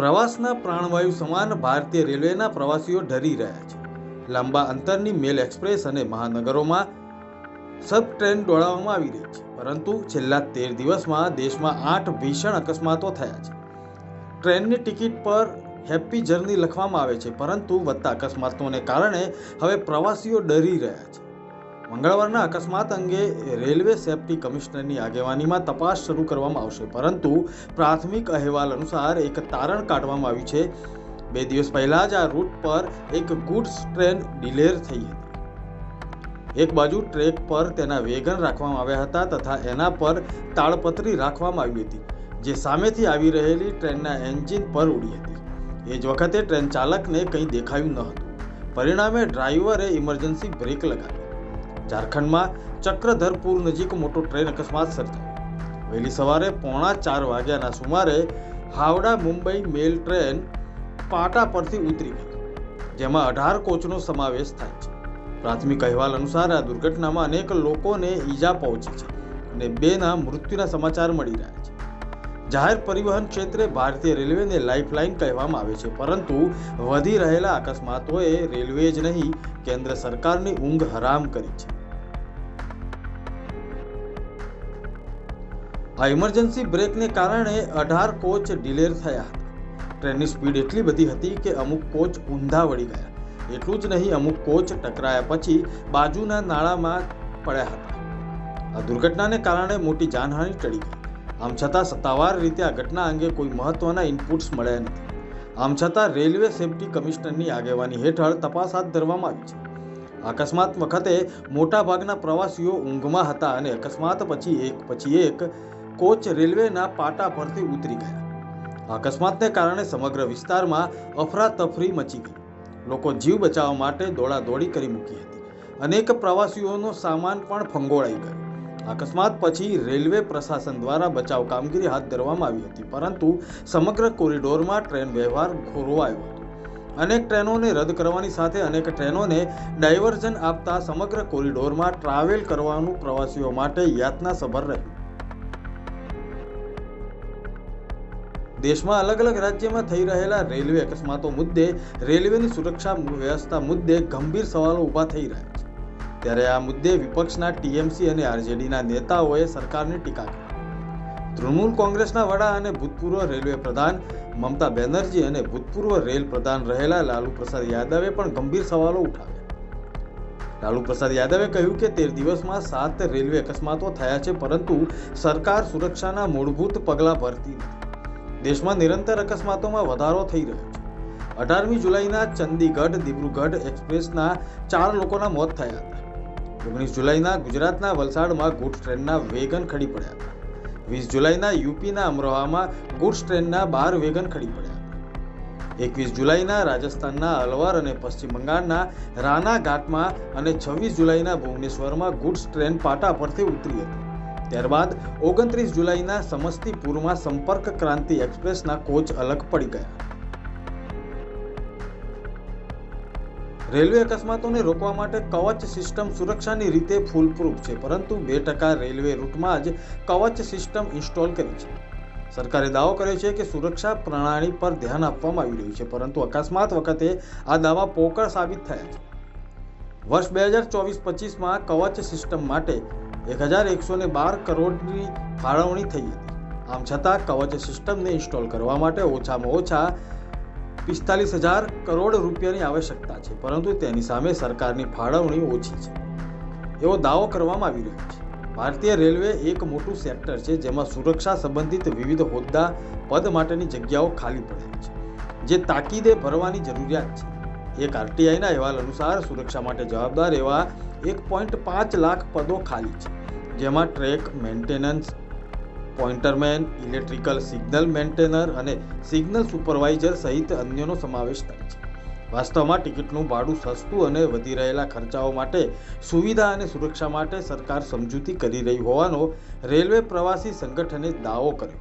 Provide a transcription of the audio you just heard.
પ્રવાસના પ્રાણવાયુ સમાન ભારતીય રેલવેના પ્રવાસીઓ ડરી રહ્યા છે. લાંબા અંતરની મેલ એક્સપ્રેસ અને મહાનગરોમાં સબ ટ્રેન દોડાવવામાં આવી રહી છે. પરંતુ છેલ્લા તેર દિવસમાં દેશમાં આઠ ભીષણ અકસ્માતો થયા છે. ટ્રેનની ટિકિટ પર હેપી જર્ની લખવામાં આવે છે, પરંતુ વધતા અકસ્માતોને કારણે હવે પ્રવાસીઓ ડરી રહ્યા છે. મંગળવારના અકસ્માત અંગે રેલવે સેફટી કમિશનરની આગેવાનીમાં તપાસ શરૂ કરવામાં આવશે. પરંતુ પ્રાથમિક અહેવાલ અનુસાર એક તારણ કાઢવામાં આવ્યું છે. બે દિવસ પહેલા જ આ રૂટ પર એક ગુડ્સ ટ્રેન ડિલેર થઈ હતી. એક બાજુ ટ્રેક પર તેના વેગન રાખવામાં આવ્યા હતા તથા એના પર તાળપત્રી રાખવામાં આવી હતી, જે સામેથી આવી રહેલી ટ્રેનના એન્જિન પર ઉડી હતી. એ જ વખતે ટ્રેન ચાલકને કંઈ દેખાયું ન હતું. પરિણામે ડ્રાઈવરે ઇમરજન્સી બ્રેક લગાવી. ઝારખંડમાં ચક્રધરપુર નજીક મોટો ટ્રેન અકસ્માત સર્જાયો. વહેલી સવારે પોણા ચાર વાગ્યાના સુમારે હાવડા મુંબઈ મેલ ટ્રેન પાટા પરથી ઉતરી ગઈ, જેમાં અઢાર કોચનો સમાવેશ થાય છે. પ્રાથમિક અહેવાલ અનુસાર આ દુર્ઘટનામાં અનેક લોકોને ઈજા પહોંચી છે અને બેના મૃત્યુના સમાચાર મળી રહ્યા છે. જાહેર પરિવહન ક્ષેત્રે ભારતીય રેલવેને લાઇફલાઇન કહેવામાં આવે છે, પરંતુ વધી રહેલા અકસ્માતોએ રેલવે જ નહીં, કેન્દ્ર સરકારની ઊંઘ હરામ કરી છે. આ ઇમરજન્સી બ્રેકને કારણે અઢાર કોચ ડિલેર થયા હતા. ટ્રેનની સ્પીડ એટલી બધી હતી કે અમુક કોચ ઊંધા વળી ગયા. એટલું જ નહીં, અમુક કોચ ટકરાયા પછી બાજુના નાળામાં પડ્યા હતા. આ દુર્ઘટનાને કારણે મોટી જાનહાનિ ટળી ગઈ. આમ છતાં સત્તાવાર રીતે આ ઘટના અંગે કોઈ મહત્વના ઇનપુટ્સ મળ્યા નથી. આમ છતાં રેલવે સેફટી કમિશનરની આગેવાની હેઠળ તપાસ હાથ ધરવામાં આવી છે. અકસ્માત વખતે મોટાભાગના પ્રવાસીઓ ઊંઘમાં હતા અને અકસ્માત પછી એક પછી એક કોચ રેલવેના પાટા પરથી ઉતરી ગયા. અકસ્માતને કારણે સમગ્ર વિસ્તારમાં અફરાતફરી મચી ગઈ. લોકો જીવ બચાવવા માટે દોડાદોડી કરી મૂકી હતી. અનેક પ્રવાસીઓનો સામાન પણ ફંગોળાઈ ગયો. અકસ્માત પછી રેલવે પ્રશાસન દ્વારા બચાવ કામગીરી હાથ ધરવામાં આવી હતી, પરંતુ સમગ્ર કોરિડોરમાં ટ્રેન વ્યવહાર ખોરવાયો હતો. અનેક ટ્રેનોને રદ કરવાની સાથે અનેક ટ્રેનોને ડાયવર્ઝન આપતા સમગ્ર કોરિડોરમાં ટ્રાવેલ કરવાનું પ્રવાસીઓ માટે યાતનાસભર રહ્યું. દેશમાં અલગ અલગ રાજ્યમાં થઈ રહેલા રેલવે અકસ્માતો મુદ્દે રેલવેની સુરક્ષા વ્યવસ્થા મુદ્દે ગંભીર સવાલો ઊભા થઈ રહ્યા છે. ત્યારે આ મુદ્દે વિપક્ષના ટીએમસી અને આરજેડીના નેતાઓએ સરકારની ટીકા કરી. તૃણમૂલ કોંગ્રેસના વડા અને ભૂતપૂર્વ રેલવે પ્રધાન મમતા બેનર્જી અને ભૂતપૂર્વ રેલ પ્રધાન રહેલા લાલુ પ્રસાદ યાદવે પણ ગંભીર સવાલો ઉઠાવ્યા. લાલુ પ્રસાદ યાદવે કહ્યું કે તેર દિવસમાં સાત રેલવે અકસ્માતો થયા છે, પરંતુ સરકાર સુરક્ષાના મૂળભૂત પગલાં ભરતી નથી. દેશમાં નિરંતર અકસ્માતોમાં વધારો થઈ રહ્યો છે. અઢારમી જુલાઈના ચંદીગઢ દિબ્રુગઢ એક્સપ્રેસના ચાર લોકોના મોત થયા હતા. ઓગણીસ જુલાઈના ગુજરાતના વલસાડમાં ગુડ્સ ટ્રેનના વેગન ખડી પડ્યા હતા. વીસ જુલાઈના યુપીના અમરોહામાં ગુડ્સ ટ્રેનના બાર વેગન ખડી પડ્યા હતા. એકવીસ જુલાઈના રાજસ્થાનના અલવર અને પશ્ચિમ બંગાળના રાના ઘાટમાં અને છવ્વીસ જુલાઈના ભુવનેશ્વરમાં ગુડ્સ ટ્રેન પાટા પરથી ઉતરી હતી. ત્યારબાદ ઓગણત્રીસ જુલાઈના સમસ્તીપુરમાં સંપર્ક ક્રાંતિ એક્સપ્રેસના કોચ અલગ પડી ગયા. રેલવે અકસ્માતોને રોકવા માટે કવચ સિસ્ટમ સુરક્ષાની રીતે ફૂલપ્રૂફ છે, પરંતુ બે ટકા રેલવે રૂટમાં જ કવચ સિસ્ટમ ઇન્સ્ટોલ કરી છે. સરકારે દાવો કર્યો છે કે સુરક્ષા પ્રણાલી પર ધ્યાન આપવામાં આવી રહ્યું છે, પરંતુ અકસ્માત વખતે આ દાવા પોકળ સાબિત થયા છે. વર્ષ બે હજાર ચોવીસ પચીસમાં કવચ સિસ્ટમ માટે એક હજાર એકસો ને બાર કરોડની ફાળવણી થઈ હતી. આમ છતાં કવચ સિસ્ટમને ઇન્સ્ટોલ કરવા માટે ઓછામાં ઓછા પિસ્તાલીસ હજાર કરોડ રૂપિયાની આવશ્યકતા છે, પરંતુ તેની સામે સરકારની ફાળવણી ઓછી છે. એવો દાવો કરવામાં આવી રહ્યો છે. ભારતીય રેલવે એક મોટું સેક્ટર છે, જેમાં સુરક્ષા સંબંધિત વિવિધ હોદ્દા પદ માટેની જગ્યાઓ ખાલી પડેલી છે, જે તાકીદે ભરવાની જરૂરિયાત છે. એક આરટીઆઈના અહેવાલ અનુસાર સુરક્ષા માટે જવાબદાર એવા એક પોઈન્ટ પાંચ લાખ પદો ખાલી છે, જેમાં track maintenance, pointerman, electrical signal maintainer અને સિગ્નલ સુપરવાઇઝર સહિત અન્યનો સમાવેશ થાય છે. વાસ્તવમાં ટિકિટનું ભાડું સસ્તું અને વધી રહેલા ખર્ચાઓ માટે સુવિધા અને સુરક્ષા માટે સરકાર સમજૂતી કરી રહી હોવાનો રેલવે પ્રવાસી સંગઠને દાવો કર્યો.